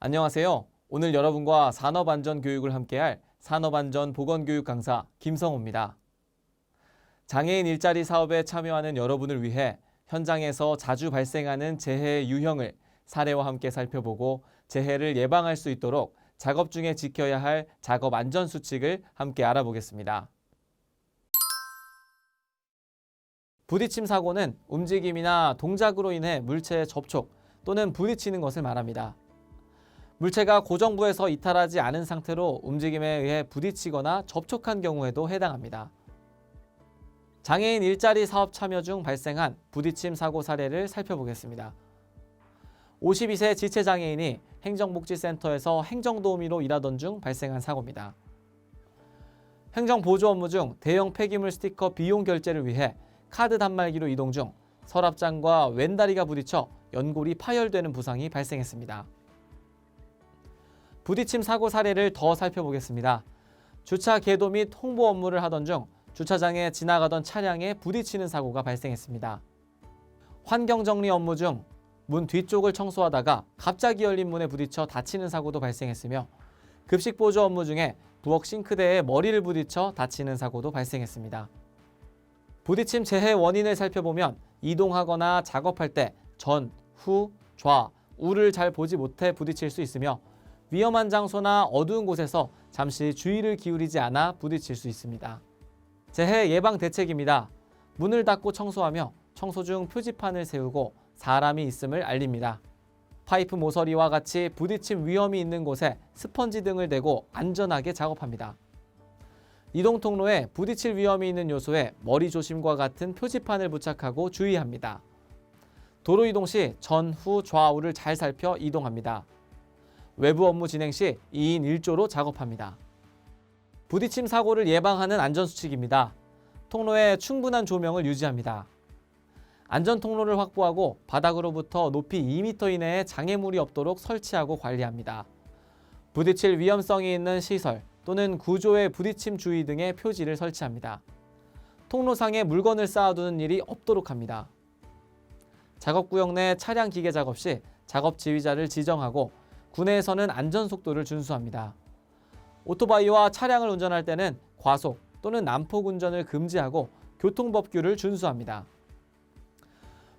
안녕하세요. 오늘 여러분과 산업안전 교육을 함께할 산업안전 보건교육 강사 김성호입니다. 장애인 일자리 사업에 참여하는 여러분을 위해 현장에서 자주 발생하는 재해의 유형을 사례와 함께 살펴보고 재해를 예방할 수 있도록 작업 중에 지켜야 할 작업 안전 수칙을 함께 알아보겠습니다. 부딪힘 사고는 움직임이나 동작으로 인해 물체에 접촉 또는 부딪히는 것을 말합니다. 물체가 고정부에서 이탈하지 않은 상태로 움직임에 의해 부딪히거나 접촉한 경우에도 해당합니다. 장애인 일자리 사업 참여 중 발생한 부딪힘 사고 사례를 살펴보겠습니다. 52세 지체장애인이 행정복지센터에서 행정도우미로 일하던 중 발생한 사고입니다. 행정보조 업무 중 대형 폐기물 스티커 비용 결제를 위해 카드 단말기로 이동 중 서랍장과 왼다리가 부딪혀 연골이 파열되는 부상이 발생했습니다. 부딪힘 사고 사례를 더 살펴보겠습니다. 주차 계도 및 홍보 업무를 하던 중 주차장에 지나가던 차량에 부딪히는 사고가 발생했습니다. 환경 정리 업무 중 문 뒤쪽을 청소하다가 갑자기 열린 문에 부딪혀 다치는 사고도 발생했으며 급식 보조 업무 중에 부엌 싱크대에 머리를 부딪혀 다치는 사고도 발생했습니다. 부딪힘 재해 원인을 살펴보면 이동하거나 작업할 때 전, 후, 좌, 우를 잘 보지 못해 부딪힐 수 있으며 위험한 장소나 어두운 곳에서 잠시 주의를 기울이지 않아 부딪힐 수 있습니다. 재해 예방 대책입니다. 문을 닫고 청소하며 청소 중 표지판을 세우고 사람이 있음을 알립니다. 파이프 모서리와 같이 부딪힘 위험이 있는 곳에 스펀지 등을 대고 안전하게 작업합니다. 이동 통로에 부딪힐 위험이 있는 요소에 머리 조심과 같은 표지판을 부착하고 주의합니다. 도로 이동 시 전, 후, 좌우를 잘 살펴 이동합니다. 외부 업무 진행 시 2인 1조로 작업합니다. 부딪힘 사고를 예방하는 안전수칙입니다. 통로에 충분한 조명을 유지합니다. 안전 통로를 확보하고 바닥으로부터 높이 2m 이내에 장애물이 없도록 설치하고 관리합니다. 부딪힐 위험성이 있는 시설 또는 구조의 부딪힘 주의 등의 표지를 설치합니다. 통로상에 물건을 쌓아두는 일이 없도록 합니다. 작업구역 내 차량 기계 작업 시 작업 지휘자를 지정하고 구내에서는 안전 속도를 준수합니다. 오토바이와 차량을 운전할 때는 과속 또는 난폭 운전을 금지하고 교통법규를 준수합니다.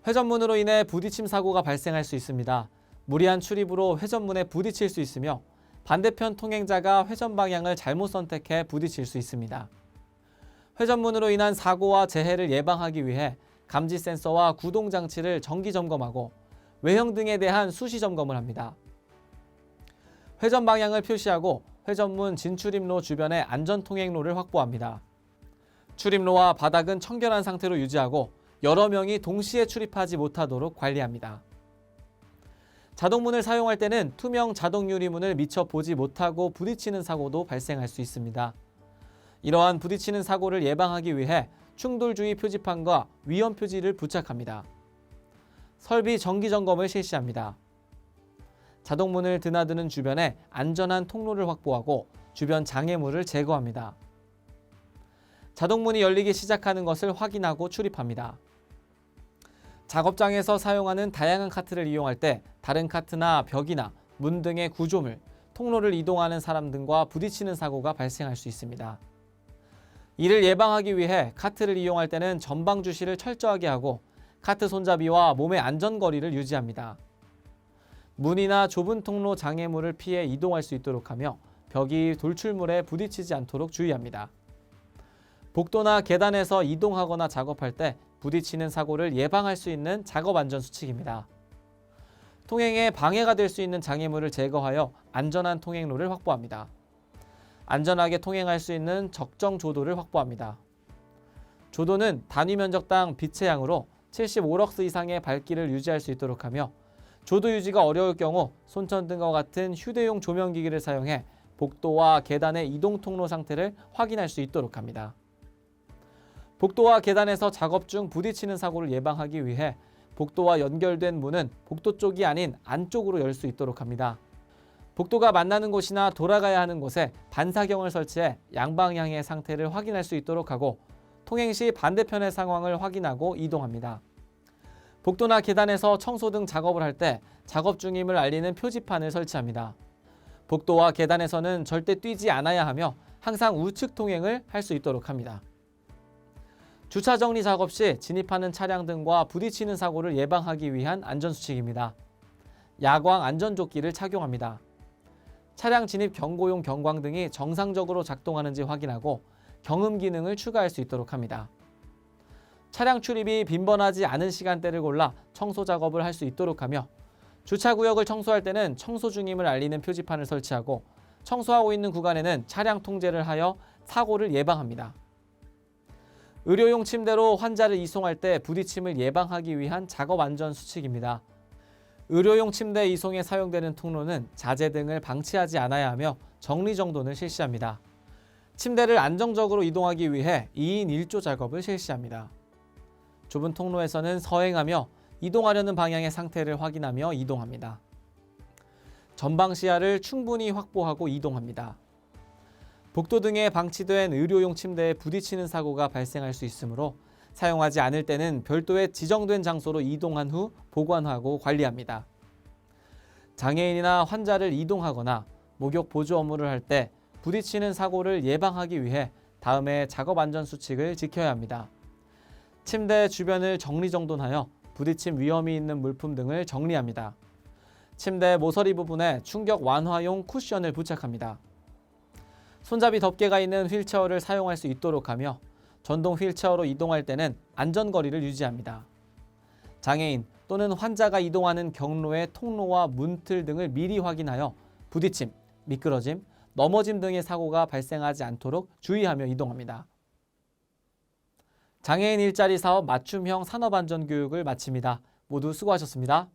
회전문으로 인해 부딪힘 사고가 발생할 수 있습니다. 무리한 출입으로 회전문에 부딪힐 수 있으며 반대편 통행자가 회전 방향을 잘못 선택해 부딪힐 수 있습니다. 회전문으로 인한 사고와 재해를 예방하기 위해 감지 센서와 구동 장치를 정기 점검하고 외형 등에 대한 수시 점검을 합니다. 회전 방향을 표시하고 회전문 진출입로 주변에 안전 통행로를 확보합니다. 출입로와 바닥은 청결한 상태로 유지하고 여러 명이 동시에 출입하지 못하도록 관리합니다. 자동문을 사용할 때는 투명 자동 유리문을 미처 보지 못하고 부딪히는 사고도 발생할 수 있습니다. 이러한 부딪히는 사고를 예방하기 위해 충돌주의 표지판과 위험 표지를 부착합니다. 설비 정기 점검을 실시합니다. 자동문을 드나드는 주변에 안전한 통로를 확보하고 주변 장애물을 제거합니다. 자동문이 열리기 시작하는 것을 확인하고 출입합니다. 작업장에서 사용하는 다양한 카트를 이용할 때 다른 카트나 벽이나 문 등의 구조물, 통로를 이동하는 사람 등과 부딪히는 사고가 발생할 수 있습니다. 이를 예방하기 위해 카트를 이용할 때는 전방 주시를 철저하게 하고 카트 손잡이와 몸의 안전거리를 유지합니다. 문이나 좁은 통로 장애물을 피해 이동할 수 있도록 하며 벽이 돌출물에 부딪히지 않도록 주의합니다. 복도나 계단에서 이동하거나 작업할 때 부딪히는 사고를 예방할 수 있는 작업 안전 수칙입니다. 통행에 방해가 될 수 있는 장애물을 제거하여 안전한 통행로를 확보합니다. 안전하게 통행할 수 있는 적정 조도를 확보합니다. 조도는 단위 면적당 빛의 양으로 75럭스 이상의 밝기를 유지할 수 있도록 하며 조도 유지가 어려울 경우 손전등과 같은 휴대용 조명기기를 사용해 복도와 계단의 이동 통로 상태를 확인할 수 있도록 합니다. 복도와 계단에서 작업 중 부딪히는 사고를 예방하기 위해 복도와 연결된 문은 복도 쪽이 아닌 안쪽으로 열 수 있도록 합니다. 복도가 만나는 곳이나 돌아가야 하는 곳에 반사경을 설치해 양방향의 상태를 확인할 수 있도록 하고 통행 시 반대편의 상황을 확인하고 이동합니다. 복도나 계단에서 청소 등 작업을 할 때 작업 중임을 알리는 표지판을 설치합니다. 복도와 계단에서는 절대 뛰지 않아야 하며 항상 우측 통행을 할 수 있도록 합니다. 주차 정리 작업 시 진입하는 차량 등과 부딪히는 사고를 예방하기 위한 안전수칙입니다. 야광 안전조끼를 착용합니다. 차량 진입 경고용 경광 등이 정상적으로 작동하는지 확인하고 경음 기능을 추가할 수 있도록 합니다. 차량 출입이 빈번하지 않은 시간대를 골라 청소 작업을 할 수 있도록 하며 주차 구역을 청소할 때는 청소 중임을 알리는 표지판을 설치하고 청소하고 있는 구간에는 차량 통제를 하여 사고를 예방합니다. 의료용 침대로 환자를 이송할 때 부딪힘을 예방하기 위한 작업 안전 수칙입니다. 의료용 침대 이송에 사용되는 통로는 자재 등을 방치하지 않아야 하며 정리정돈을 실시합니다. 침대를 안정적으로 이동하기 위해 2인 1조 작업을 실시합니다. 좁은 통로에서는 서행하며 이동하려는 방향의 상태를 확인하며 이동합니다. 전방 시야를 충분히 확보하고 이동합니다. 복도 등에 방치된 의료용 침대에 부딪히는 사고가 발생할 수 있으므로 사용하지 않을 때는 별도의 지정된 장소로 이동한 후 보관하고 관리합니다. 장애인이나 환자를 이동하거나 목욕 보조 업무를 할 때 부딪히는 사고를 예방하기 위해 다음의 작업 안전 수칙을 지켜야 합니다. 침대 주변을 정리정돈하여 부딪힘 위험이 있는 물품 등을 정리합니다. 침대 모서리 부분에 충격 완화용 쿠션을 부착합니다. 손잡이 덮개가 있는 휠체어를 사용할 수 있도록 하며 전동 휠체어로 이동할 때는 안전거리를 유지합니다. 장애인 또는 환자가 이동하는 경로의 통로와 문틀 등을 미리 확인하여 부딪힘, 미끄러짐, 넘어짐 등의 사고가 발생하지 않도록 주의하며 이동합니다. 장애인 일자리 사업 맞춤형 산업안전교육을 마칩니다. 모두 수고하셨습니다.